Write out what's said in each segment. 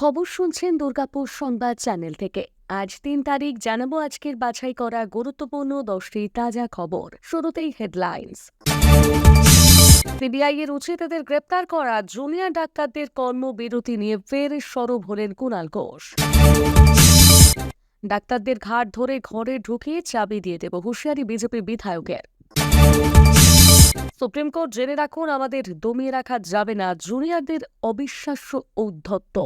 খবর শুনছেন দুর্গাপুর সংবাদ চ্যানেল থেকে। আজ তিন তারিখ জানাব আজকের বাছাই করা গুরুত্বপূর্ণ দশটি তাজা খবর। শুরুতেই হেডলাইন্স। সিবিআই এর উচিত এদের গ্রেপ্তার করা জুনিয়র ডাক্তারদের কর্মবিরতি নিয়ে ফের সরব হলেন কুণাল ঘোষ। ডাক্তারদের ঘাট ধরে ঘরে ঢুকিয়ে চাবি দিয়ে দেব হুঁশিয়ারি বিজেপি বিধায়কের। সুপ্রিম কোর্ট জেনে রাখুন, আমাদের দমিয়ে রাখা যাবে না, জুনিয়রদের অবিশ্বাস্য ঔদ্ধত্য।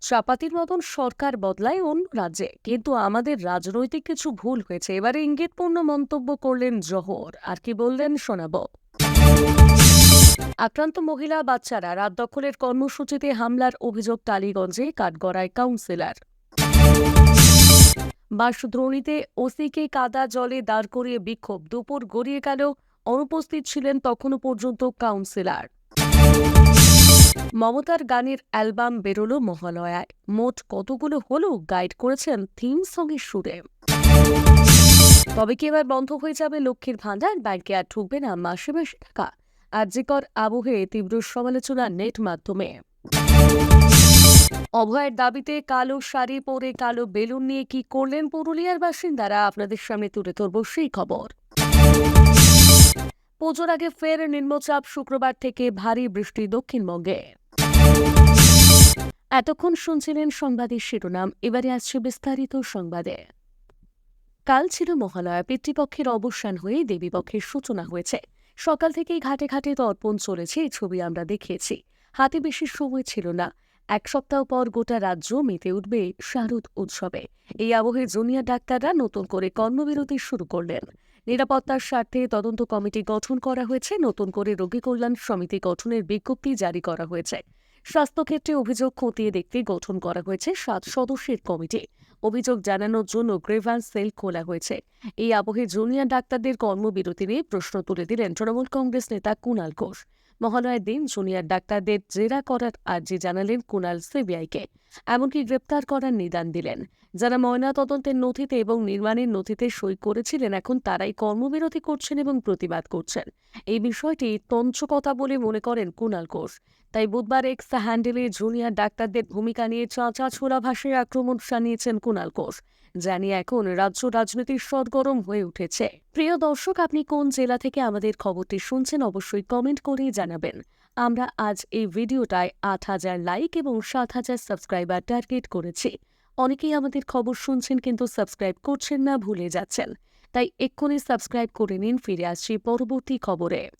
চাপাতির মতন সরকার বদলায় অন্য রাজ্যে। কিন্তু আমাদের রাজনৈতিক কিছু ভুল হয়েছে। এবারে ইঙ্গিতপূর্ণ মন্তব্য করলেন জহর। আর কি বললেন শোনাব। আক্রান্ত মহিলা বাচ্চারা রাত দখলের কর্মসূচিতে হামলার অভিযোগ টালিগঞ্জে, কাঠগড়ায় কাউন্সিলর। বাসদ্রোণীতে ওসিকে কাদা জলে দাঁড় করিয়ে বিক্ষোভ। দুপুর গড়িয়ে গেল, অনুপস্থিত ছিলেন তখনও পর্যন্ত কাউন্সিলর। মমতার গানের অ্যালবাম বেরোলো মহালয়ায়। মোট কতগুলো হলো গাইড করেছেন থিম সঙ্গের সুরে। তবে কি এবার বন্ধ হয়ে যাবে লক্ষ্মীর ভাণ্ডার? ব্যাংকে আর ঢুকবে না মাসে মাসে টাকা। আর্যিকর আবহে তীব্র সমালোচনা নেট মাধ্যমে। অভয়ের দাবিতে কালো শাড়ি পরে কালো বেলুন নিয়ে কি করলেন পুরুলিয়ার বাসিন্দারা? আপনাদের সামনে তুলে ধরব সেই খবর। পুজোর আগে ফের নিম্নচাপ শুক্রবার থেকে ভারী বৃষ্টি দক্ষিণবঙ্গে। এতক্ষণ শুনছিলেন সংবাদের শিরোনাম, এবারে আসছে বিস্তারিত সংবাদে। কাল ছিল মহালয়া, পিতৃপক্ষের অবসান হয়ে দেবীপক্ষের সূচনা হয়েছে। সকাল থেকেই ঘাটে ঘাটে তর্পণ চলেছে, এই ছবি আমরা দেখিয়েছি। হাতে বেশি সময় ছিল না। এক সপ্তাহ পর গোটা রাজ্য মেতে উঠবে শারদ উৎসবে। এই আবহে জুনিয়র ডাক্তাররা নতুন করে কর্মবিরতি শুরু করলেন। নিরাপত্তার স্বার্থে তদন্ত কমিটি গঠন করা হয়েছে, নতুন করে রোগী কল্যাণ সমিতি গঠনের বিজ্ঞপ্তি জারি করা হয়েছে। স্বাস্থ্যক্ষেত্রে অভিযোগ খতিয়ে দেখতে গঠন করা হয়েছে সাত সদস্যের কমিটি। অভিযোগ জানানোর জন্য গ্রেভান্স সেল খোলা হয়েছে। এই আবহে জুনিয়র ডাক্তারদের কর্মবিরতি নিয়ে প্রশ্ন তুলে দিলেন তৃণমূল কংগ্রেস নেতা কুণাল ঘোষ। মহালয়ের দিন জুনিয়র ডাক্তারদের জেরা করার আর্জি জানালেন কুণাল সিবিআইকে। এমনকি গ্রেপ্তার করার নিদান দিলেন। যারা ময়না তদন্তের নথিতে এবং নির্মাণের নথিতে সই করেছিলেন, এখন তারাই কর্মবিরতি করছেন এবং প্রতিবাদ করছেন। এই বিষয়টি তঞ্চকতা বলে মনে করেন কুণাল ঘোষ। তাই বুধবার এক্স হ্যান্ডেলে জুনিয়র ডাক্তারদের ভূমিকা নিয়ে চাঁচা ছোড়া ভাষায় আক্রমণ শানিয়েছেন কুণাল ঘোষ। জানি এখন রাজ্য রাজনীতির সরগরম হয়ে উঠেছে। প্রিয় দর্শক, আপনি কোন জেলা থেকে আমাদের খবরটি শুনছেন অবশ্যই কমেন্ট করে জানাবেন। আমরা আজ এই ভিডিওটায় আট হাজার লাইক এবং সাত হাজার সাবস্ক্রাইবার টার্গেট করেছি। অনেকেই আমাদের খবর শুনছেন কিন্তু সাবস্ক্রাইব করছেন না, ভুলে যাচ্ছেন। তাই এক্ষুনি সাবস্ক্রাইব করে নিন, ফিরে আসছি পরবর্তী খবরে।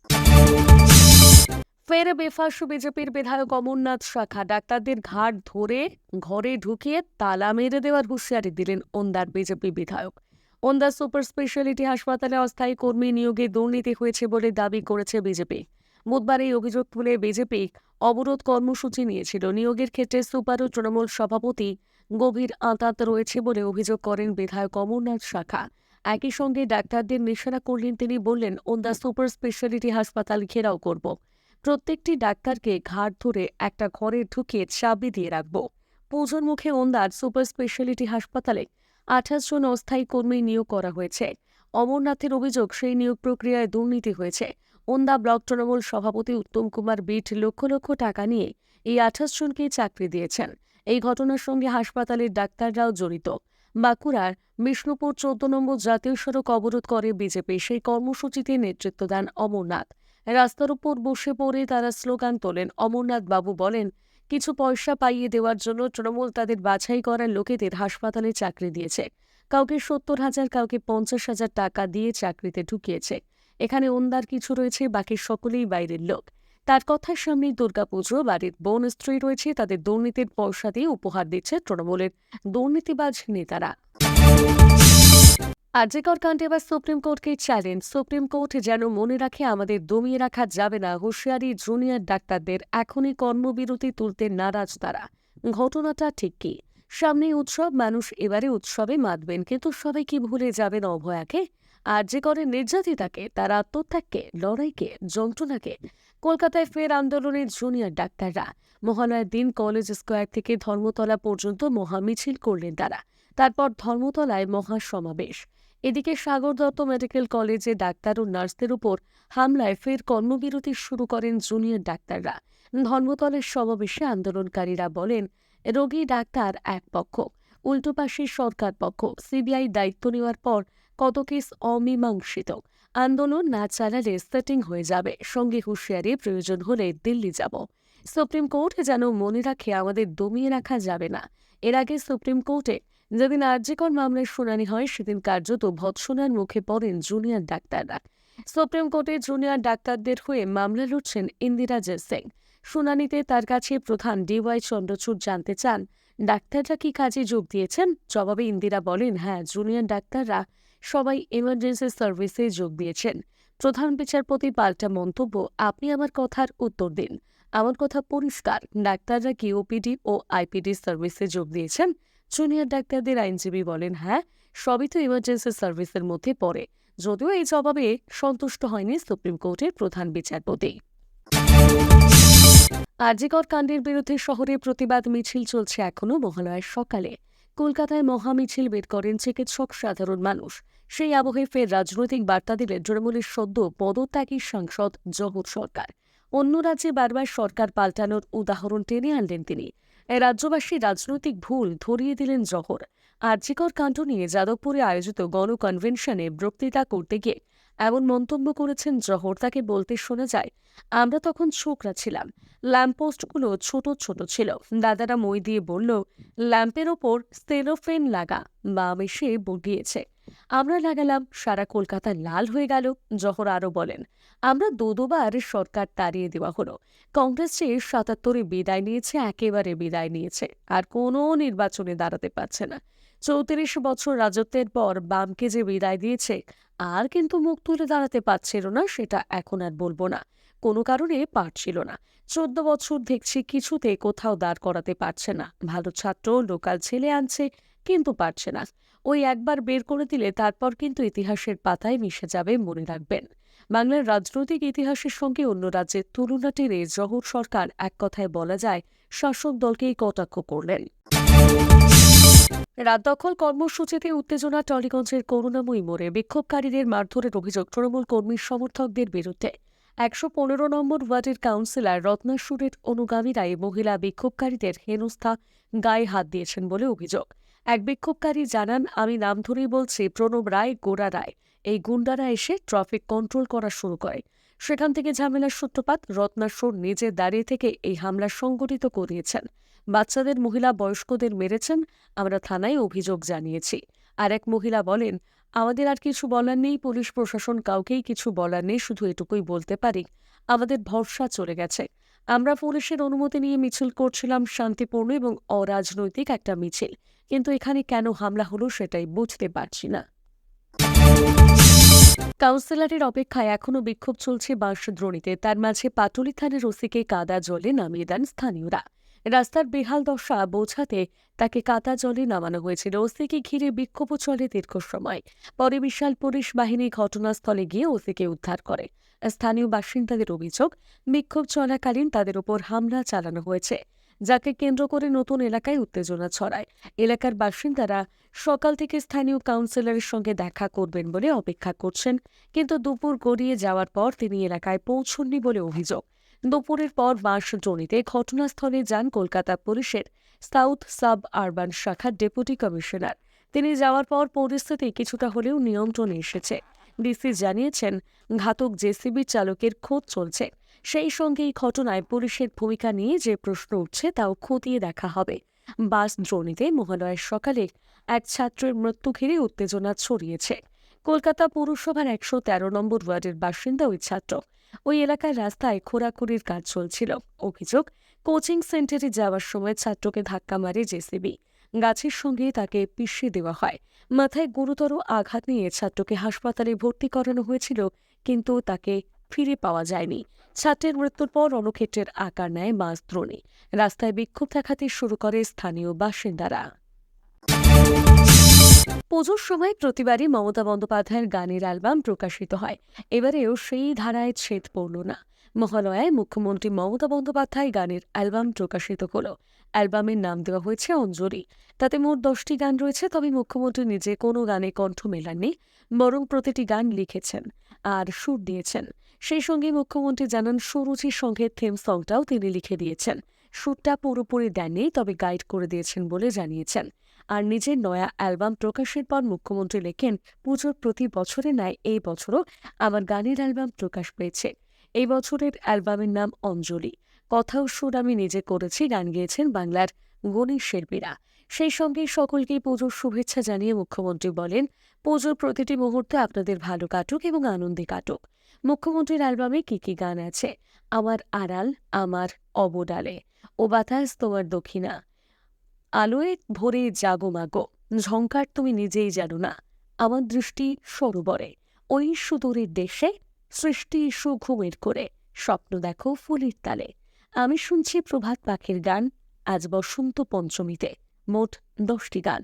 ফের বেফাসু বিজেপির বিধায়ক অমরনাথ শাখা ডাক্তারদের ঘাট ধরে ঘরে ঢুকিয়ে তালা মেরে দেওয়ার হুঁশিয়ারি দিলেন ওন্দার বিজেপি বিধায়ক। ওন্দা সুপার স্পেশালিটি হাসপাতালে অস্থায়ী কর্মী নিয়োগে দুর্নীতি হয়েছে বলে দাবি করেছে বিজেপি। বুধবার এই অভিযোগ তুলে বিজেপি অবরোধ কর্মসূচি নিয়েছিল। নিয়োগের ক্ষেত্রে সুপার ও তৃণমূল সভাপতি গভীর আঁতাত রয়েছে বলে অভিযোগ করেন বিধায়ক অমরনাথ শাখা। একই সঙ্গে ডাক্তারদের নিশানা করলেন তিনি বললেন, ওন্দা সুপার স্পেশালিটি হাসপাতাল ঘেরাও করব। প্রত্যেকটি ডাক্তারকে ঘাট ধরে একটা ঘরে ঢুকিয়ে চাবি দিয়ে রাখব। পুজোর মুখে ওন্দার সুপার স্পেশালিটি হাসপাতালে আঠাশ জন অস্থায়ী কর্মী নিয়োগ করা হয়েছে। অমরনাথের অভিযোগ, সেই নিয়োগ প্রক্রিয়ায় দুর্নীতি হয়েছে। ওন্দা ব্লক তৃণমূল সভাপতি উত্তম কুমার বিট লক্ষ লক্ষ টাকা নিয়ে এই আঠাশ জনকে চাকরি দিয়েছেন। এই ঘটনার সঙ্গে হাসপাতালের ডাক্তাররাও জড়িত। বাঁকুড়ার বিষ্ণুপুর চোদ্দ নম্বর জাতীয় সড়ক অবরোধ করে বিজেপি, সেই কর্মসূচিতে নেতৃত্ব দেন অমরনাথ। রাস্তার উপর বসে পড়ে তারা স্লোগান তোলেন। অমরনাথ বাবু বলেন, কিছু পয়সা পাইয়ে দেওয়ার জন্য তৃণমূল তাদের বাছাই করার লোকেদের হাসপাতালে চাকরি দিয়েছে। কাউকে সত্তর হাজার, কাউকে পঞ্চাশ হাজার টাকা দিয়ে চাকরিতে ঢুকিয়েছে। এখানে ওন্দার কিছু রয়েছে, বাকি সকলেই বাইরের লোক। তার কথার সামনে দুর্গাপুজো, বাড়ির বোন স্ত্রী রয়েছে, তাদের দুর্নীতির পয়সা দিয়ে উপহার দিচ্ছে তৃণমূলের দুর্নীতিবাজ নেতারা। আর্যিকর কাণ্ডে এবার সুপ্রিম কোর্টকে চ্যালেঞ্জ সুপ্রিম কোর্ট যেন মনে রাখে, আমাদের দমিয়ে রাখা যাবে না। হুঁশিয়ারি জুনিয়র ডাক্তারদের এখনই কর্মবিরতি তুলতে নারাজ তারা। ঘটনাটা ঠিক কি? সামনে উৎসব, মানুষ এবারে উৎসবে মাতবেন, কিন্তু সবাই কি ভুলে যাবেন অভয়াকে? আর যে করে নির্যাতিতাকে, তার আত্মত্যাগকে, লড়াইকে, যন্ত্রণাকে। কলকাতায় ফের আন্দোলনের জুনিয়র ডাক্তাররা। মহালয়ের দিন কলেজ স্কোয়ার থেকে ধর্মতলা পর্যন্ত মহামিছিল করলেন তারা। তারপর ধর্মতলায় মহাসমাবেশ এদিকে সাগর দত্ত মেডিকেল কলেজে ডাক্তার ও নার্সদের উপর হামলায় ফের কর্মবিরতি শুরু করেন জুনিয়র ডাক্তাররা। ধর্মতলের সমাবেশে আন্দোলনকারীরা বলেন, রোগী ডাক্তার এক পক্ষ, উল্টো পাশে সরকার পক্ষ, সিবিআই দায়িত্ব নেওয়ার পর কত কেস অমীমাংসিত। আন্দোলন না চালালে সেটিং হয়ে যাবে। সঙ্গে হুঁশিয়ারি, প্রয়োজন হলে দিল্লি যাব। সুপ্রিম কোর্ট যেন মনে রাখে, আমাদের দমিয়ে রাখা যাবে না। এর আগে সুপ্রিম কোর্টে যেদিন আর্যিকর মামলার শুনানি হয়, সেদিন কার্যত ভৎসনার মুখে পড়েন জুনিয়র ডাক্তাররা। সুপ্রিম কোর্টে জুনিয়র ডাক্তারদের হয়ে মামলা লড়ছেন ইন্দিরা জয় সিং। শুনানিতে তার কাছে প্রধান ডিওয়াই চন্দ্রচূড় জানতে চান, ডাক্তাররা কি কাজে যোগ দিয়েছেন? জবাবে ইন্দিরা বলেন হ্যাঁ জুনিয়র ডাক্তাররা সবাই এমার্জেন্সি সার্ভিসে যোগ দিয়েছেন। প্রধান বিচারপতি পাল্টা মন্তব্য, আপনি আমার কথার উত্তর দিন। আমার কথা পরিষ্কার। ডাক্তাররা কি ওপিডি ও আইপিডি সার্ভিসে যোগ দিয়েছেন? জুনিয়র ডাক্তারদের আইনজীবী বলেন হ্যাঁ সবই তো ইমার্জেন্সি সার্ভিসের মধ্যে পড়ে। যদিও এই জবাবে সন্তুষ্ট হয়নি সুপ্রিম কোর্টের প্রধান বিচারপতি। আরজিকর কাণ্ডের বিরুদ্ধে শহরে প্রতিবাদ মিছিল চলছে এখনও মহালয়ের সকালে। কলকাতায় মহামিছিল বের করেন চিকিৎসক সাধারণ মানুষ। সেই আবহে ফের রাজনৈতিক বার্তা দিলেন তৃণমূলের সদ্য পদত্যাগী সাংসদ জহুর সরকার। অন্য রাজ্যে বারবার সরকার পাল্টানোর উদাহরণ টেনে আনলেন তিনি। রাজ্যবাসী রাজনৈতিক ভুল ধরিয়ে দিলেন জহর। আর আর্যিকর কাণ্ড নিয়ে যাদবপুরে আয়োজিত গণকনভেনশনে বক্তৃতা করতে গিয়ে এমন মন্তব্য করেছেন জহর। তাকে বলতে শোনা যায়, আমরা তখন ছোকরা ছিলাম। ল্যাম্পপোস্টগুলো ছোট ছোট ছিল। দাদারা মই দিয়ে বলল, ল্যাম্পের ওপর স্টেরোফেন লাগা বা এসে বগিয়েছে। আমরা লাগালাম, সারা কলকাতা লাল হয়ে গেল, জহর আরও বলেন। আমরা দু দুবার সরকার তাড়িয়ে দেওয়া হলো। কংগ্রেস যে সাতাত্তরে বিদায় নিয়েছে, একেবারে বিদায় নিয়েছে। আর কোনো নির্বাচনে দাঁড়াতে পারছে না। চৌত্রিশ বছর রাজত্বের পর বামকে যে বিদায় দিয়েছে, আর কিন্তু মুখ তুলে দাঁড়াতে পারছিল না, সেটা এখন আর বলব না। কোনো কারণে পারছিল না। চোদ্দ বছর দেখছি কিছুতে কোথাও দাঁড় করাতে পারছে না। ভালো ছাত্র, লোকাল ছেলে আনছে, কিন্তু পারছে না। ওই একবার বের করে দিলে তারপর কিন্তু ইতিহাসের পাতায় মিশে যাবে মনে রাখবেন। বাংলার রাজনৈতিক ইতিহাসের সঙ্গে অন্য রাজ্যের তুলনা টেনে জহর সরকার এক কথায় বলা যায় শাসক দলকেই কটাক্ষ করলেন। রাত দখল কর্মসূচিতে উত্তেজনা টলিগঞ্জের করুণাময়ী মোড়ে বিক্ষোভকারীদের মারধরের অভিযোগ তৃণমূল কর্মীর সমর্থকদের বিরুদ্ধে। একশো পনেরো নম্বর ওয়ার্ডের কাউন্সিলর রত্নাসুরের অনুগামীরাই মহিলা বিক্ষোভকারীদের হেনস্থা গায়ে হাত দিয়েছেন বলে অভিযোগ। এক বিক্ষোভকারী জানান, আমি নাম ধরেই বলছি, প্রণব রায় গোড়া রায়। এই গুন্ডারা এসে ট্রাফিক কন্ট্রোল করা শুরু করে। সেখান থেকে ঝামেলার সূত্রপাত রত্নাসুর নিজে দাঁড়িয়ে থেকে এই হামলা সংগঠিত করিয়েছেন। বাচ্চাদের মহিলা বয়স্কদের মেরেছেন, আমরা থানায় অভিযোগ জানিয়েছি। আর এক মহিলা বলেন, আমাদের আর কিছু বলার নেই, পুলিশ প্রশাসন কাউকেই কিছু বলার নেই, শুধু এটুকুই বলতে পারি, আমাদের ভরসা চলে গেছে। আমরা পুলিশের অনুমতি নিয়ে মিছিল করছিলাম শান্তিপূর্ণ এবং অরাজনৈতিক একটা মিছিল। কিন্তু এখানে কেন হামলা হলো সেটাই বুঝতে পারছি না। কাউন্সিলরের অপেক্ষায় এখনও বিক্ষোভ চলছে বাঁশদ্রোণীতে, তার মাঝে পাটুলি থানার ওসিকে কাদা জলে নামিয়ে দেন স্থানীয়রা। রাস্তার বেহাল দশা বোঝাতে তাকে কাদা জলে নামানো হয়েছিল। ওসিকে ঘিরে বিক্ষোভও চলে দীর্ঘ সময়। পরে বিশাল পুলিশ বাহিনী ঘটনাস্থলে গিয়ে ওসিকে উদ্ধার করে। স্থানীয় বাসিন্দাদের অভিযোগ, বিক্ষোভ চলাকালীন তাদের ওপর হামলা চালানো হয়েছে। যাকে কেন্দ্র করে নতুন এলাকায় উত্তেজনা ছড়ায়। এলাকার বাসিন্দারা সকাল থেকে স্থানীয় কাউন্সিলরের সঙ্গে দেখা করবেন বলে অপেক্ষা করছেন, কিন্তু দুপুর গড়িয়ে যাওয়ার পর তিনি এলাকায় পৌঁছননি বলে অভিযোগ। দুপুরের পর বাঁশজনিতে ঘটনাস্থলে যান কলকাতা পুলিশের সাউথ সাব আরবান শাখার ডেপুটি কমিশনার। তিনি যাওয়ার পর পরিস্থিতি কিছুটা হলেও নিয়ন্ত্রণে এসেছে। ডিসি জানিয়েছেন, ঘাতক জেসিবি চালকের খোঁজ চলছে। সেই সঙ্গে এই ঘটনায় পুলিশের ভূমিকা নিয়ে যে প্রশ্ন উঠছে তাও খতিয়ে দেখা হবে। বাস দ্রোণীতে মহালয়ের সকালে এক ছাত্রের মৃত্যু ঘিরে উত্তেজনা ছড়িয়েছে। কলকাতা পৌরসভার একশো তেরো নম্বর ওয়ার্ডের বাসিন্দা ওই ছাত্র। ওই এলাকার রাস্তায় খোরাখুরির কাজ চলছিল। অভিযোগ, কোচিং সেন্টারে যাওয়ার সময় ছাত্রকে ধাক্কা মারে জেসিবি। গাছের সঙ্গে তাকে পিষিয়ে দেওয়া হয়। মাথায় গুরুতর আঘাত নিয়ে ছাত্রকে হাসপাতালে ভর্তি করানো হয়েছিল, কিন্তু তাকে ফিরে পাওয়া যায়নি। ছাত্রের মৃত্যুর পর রণক্ষেত্রের আকার নেয় মাছ দ্রোণী। রাস্তায় বিক্ষোভ দেখাতে শুরু করে স্থানীয় বাসিন্দারা। পুজোর সময় প্রতিবারই মমতা বন্দ্যোপাধ্যায়ের গানের অ্যালবাম প্রকাশিত হয়। এবারেও সেই ধারায় ছেদ পড়ল না। মহালয়ায় মুখ্যমন্ত্রী মমতা বন্দ্যোপাধ্যায় গানের অ্যালবাম প্রকাশিত হল। অ্যালবামের নাম দেওয়া হয়েছে অঞ্জলি। তাতে মোট দশটি গান রয়েছে, তবে মুখ্যমন্ত্রী নিজে কোনো গানে কণ্ঠ মেলাননি, বরং প্রতিটি গান লিখেছেন আর সুর দিয়েছেন। সেই সঙ্গে মুখ্যমন্ত্রী জানান সুরুচির সঙ্গে থিম সংটাও তিনি লিখে দিয়েছেন। সুরটা পুরোপুরি দেননি, তবে গাইড করে দিয়েছেন বলে জানিয়েছেন। আর নিজের নয়া অ্যালবাম প্রকাশের পর মুখ্যমন্ত্রী লেখেন, পুজোর প্রতি বছরে ন্যায় এই বছরও আমার গানের অ্যালবাম প্রকাশ পেয়েছে। এই বছরের অ্যালবামের নাম অঞ্জলি। কথা সুর আমি নিজে করেছি, গান গেয়েছেন বাংলার গণিত শিল্পীরা। সেই সঙ্গে সকলকে পুজোর শুভেচ্ছা জানিয়ে মুখ্যমন্ত্রী বলেন, পুজোর প্রতিটি মুহূর্তে আপনাদের ভালো কাটুক এবং আনন্দে কাটুক। মুখ্যমন্ত্রীর অ্যালবামে কি কি গান আছে? আমার আড়াল, আমার অবডালে, ও বাতাস তোমার দক্ষিণা। আলোয় ভরে জাগো মাগো ঝঙ্কার তুমি নিজেই জানো না, আমার দৃষ্টি সরোবরে, ওই সুদূরের দেশে, সৃষ্টি সুঘুমের করে, স্বপ্ন দেখো ফুলের তালে। আমি শুনছি প্রভাত পাখির গান, আজ বসন্ত পঞ্চমীতে, মোট দশটি গান।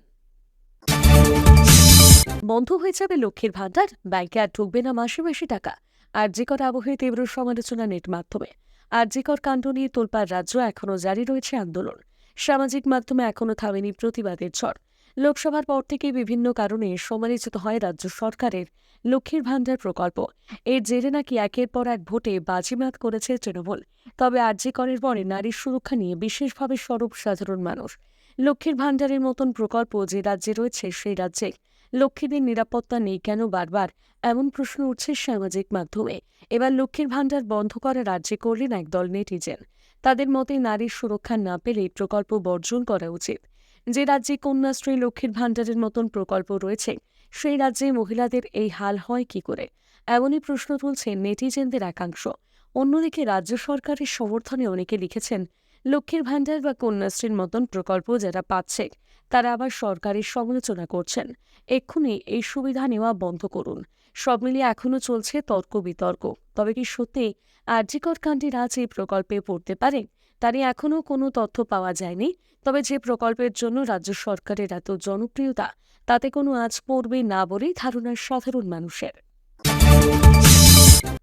বন্ধ হয়ে যাবে লক্ষ্মীর ভাণ্ডার, ব্যাংকে আর ঢুকবে না মাসে মাসে টাকা। আর যে আবহে তীব্র সমালোচনা নেট মাধ্যমে। আর যে কাণ্ড নিয়ে তোলপাড় রাজ্য এখনও জারি রয়েছে আন্দোলন। সামাজিক মাধ্যমে এখনও থামেনি প্রতিবাদের ঝড়। লোকসভার পর থেকে বিভিন্ন কারণে সমালোচিত হয় রাজ্য সরকারের লক্ষ্মীর ভাণ্ডার প্রকল্প। এর জেরে নাকি একের পর এক ভোটে বাজিমাত করেছে তৃণমূল। তবে আরজি করের পরে নারীর সুরক্ষা নিয়ে বিশেষভাবে সরব সাধারণ মানুষ। লক্ষ্মীর ভাণ্ডারের মতন প্রকল্প যে রাজ্যে রয়েছে, সেই রাজ্যে লক্ষ্মীদের নিরাপত্তা নেই কেন বারবার? এমন প্রশ্ন উঠছে সামাজিক মাধ্যমে। এবার লক্ষ্মীর ভাণ্ডার বন্ধ করা রাজ্যে করলেন একদল নেটিজেন। তাদের মতে নারীর সুরক্ষা না পেলে এই প্রকল্প বর্জন করা উচিত। যে রাজ্যে কন্যাশ্রী লক্ষ্মীর ভাণ্ডারের মতন প্রকল্প রয়েছে, সেই রাজ্যে মহিলাদের এই হাল হয় কি করে? এমনই প্রশ্ন তুলছে নেটিজেনদের একাংশ। অন্যদিকে রাজ্য সরকারের সমর্থনে অনেকে লিখেছেন লক্ষ্মীর ভাণ্ডার বা কন্যাশ্রীর মতন প্রকল্প যারা পাচ্ছে, তারা আবার সরকারের সমালোচনা করছেন। এক্ষুনি এই সুবিধা নেওয়া বন্ধ করুন। সব মিলিয়ে এখনও চলছে তর্ক বিতর্ক। তবে কি সত্যি আর্যিকর কাণ্ডের আজ এই প্রকল্পে পড়তে পারে? তারই এখনও কোনো তথ্য পাওয়া যায়নি। তবে যে প্রকল্পের জন্য রাজ্য সরকারের এত জনপ্রিয়তা, তাতে কোনো আজ পড়বে না বলেই ধারণা সাধারণ মানুষের।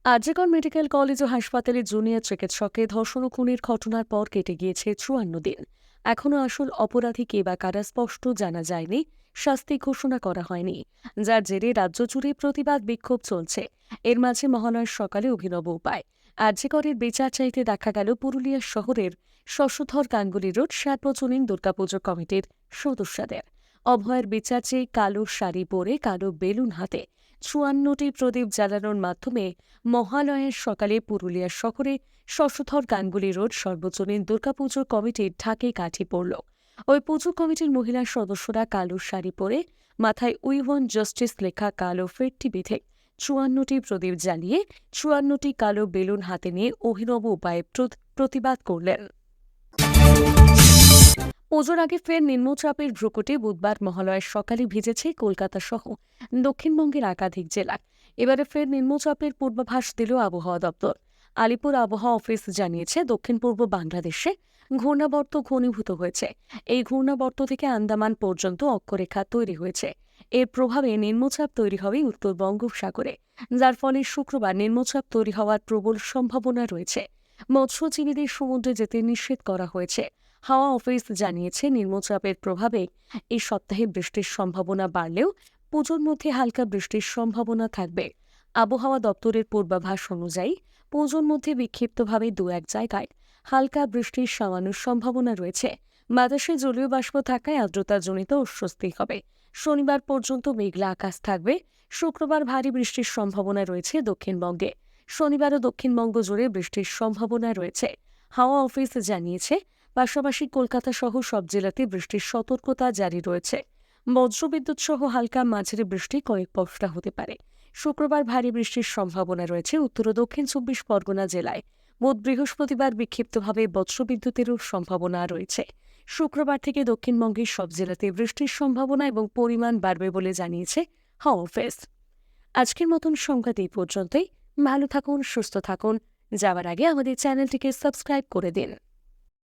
আর্যগর মেডিকেল কলেজ ও হাসপাতালে জুনিয়র চিকিৎসককে ধর্ষণ খুনের ঘটনার পর কেটে গিয়েছে চুয়ান্ন দিন। এখনও আসল অপরাধী কে বা কারা স্পষ্ট জানা যায়নি, শাস্তি ঘোষণা করা হয়নি। যার জেরে রাজ্য জুড়ে প্রতিবাদ বিক্ষোভ চলছে। এর মাঝে মহালয়ার সকালে অভিনব উপায়। আর্যিকরের বিচার চাইতে দেখা গেল পুরুলিয়া শহরের শশধর গাঙ্গুলি রোড সার্বজনীন দুর্গাপুজো কমিটির সদস্যদের। অভয়ের বিচার চেয়ে কালো শাড়ি পরে কালো বেলুন হাতে চুয়ান্নটি প্রদীপ জ্বালানোর মাধ্যমে মহালয়ের সকালে পুরুলিয়া শহরে শশধর গাঙ্গুলি রোড সর্বজনীন দুর্গাপুজো কমিটির ঢাকে কাঠি পড়ল। ওই পুজো কমিটির মহিলা সদস্যরা কালো শাড়ি পরে মাথায় উই ওয়ান জাস্টিস লেখা কালো ফেটটি বেঁধে চুয়ান্নটি প্রদীপ জ্বালিয়ে চুয়ান্নটি কালো বেলুন হাতে নিয়ে অভিনব উপায়ে প্রতিবাদ করলেন। পুজোর আগে ফের নিম্নচাপের ভ্রুকুটে বুধবার মহালয়ের সকালে ভিজেছে কলকাতা সহ দক্ষিণবঙ্গের একাধিক জেলা। এবারে ফের নিম্নচাপের পূর্বাভাস দিল আবহাওয়া দপ্তর। আলিপুর আবহাওয়া অফিস জানিয়েছে, দক্ষিণ পূর্ব বাংলাদেশে ঘূর্ণাবর্ত ঘনীভূত হয়েছে। এই ঘূর্ণাবর্ত থেকে আন্দামান পর্যন্ত অক্ষরেখা তৈরি হয়েছে। এর প্রভাবে নিম্নচাপ তৈরি হবে উত্তর বঙ্গোপসাগরে, যার ফলে শুক্রবার নিম্নচাপ তৈরি হওয়ার প্রবল সম্ভাবনা রয়েছে। মৎস্যজীবীদের সমুদ্রে যেতে নিষেধ করা হয়েছে। হাওয়া অফিস জানিয়েছে নিম্নচাপের প্রভাবে এই সপ্তাহে বৃষ্টির সম্ভাবনা বাড়লেও পুজোর মধ্যে হালকা বৃষ্টির সম্ভাবনা থাকবে। আবহাওয়া দপ্তরের পূর্বাভাস অনুযায়ী পুজোর মধ্যে বিক্ষিপ্তভাবে দু এক জায়গায় হালকা বৃষ্টির সামান্য সম্ভাবনা রয়েছে। বাতাসে জলীয় বাষ্প থাকায় আর্দ্রতাজনিত অস্বস্তি হবে। শনিবার পর্যন্ত মেঘলা আকাশ থাকবে। শুক্রবার ভারী বৃষ্টির সম্ভাবনা রয়েছে দক্ষিণবঙ্গে। শনিবারও দক্ষিণবঙ্গ জুড়ে বৃষ্টির সম্ভাবনা রয়েছে। হাওয়া অফিস জানিয়েছে পাশাপাশি কলকাতা সহ সব জেলাতে বৃষ্টির সতর্কতা জারি রয়েছে। বজ্রবিদ্যুৎ সহ হালকা মাঝারি বৃষ্টি কয়েক পশলা হতে পারে। শুক্রবার ভারী বৃষ্টির সম্ভাবনা রয়েছে উত্তর ও দক্ষিণ চব্বিশ পরগনা জেলায়। বুধ বৃহস্পতিবার বিক্ষিপ্তভাবে বজ্রবিদ্যুতেরও সম্ভাবনা রয়েছে। শুক্রবার থেকে দক্ষিণবঙ্গের সব জেলাতে বৃষ্টির সম্ভাবনা এবং পরিমাণ বাড়বে বলে জানিয়েছে হাওয়া আজকের মতন সংবাদ এই পর্যন্তই। ভালো থাকুন, সুস্থ থাকুন। যাওয়ার আগে আমাদের চ্যানেলটিকে সাবস্ক্রাইব করে দিন।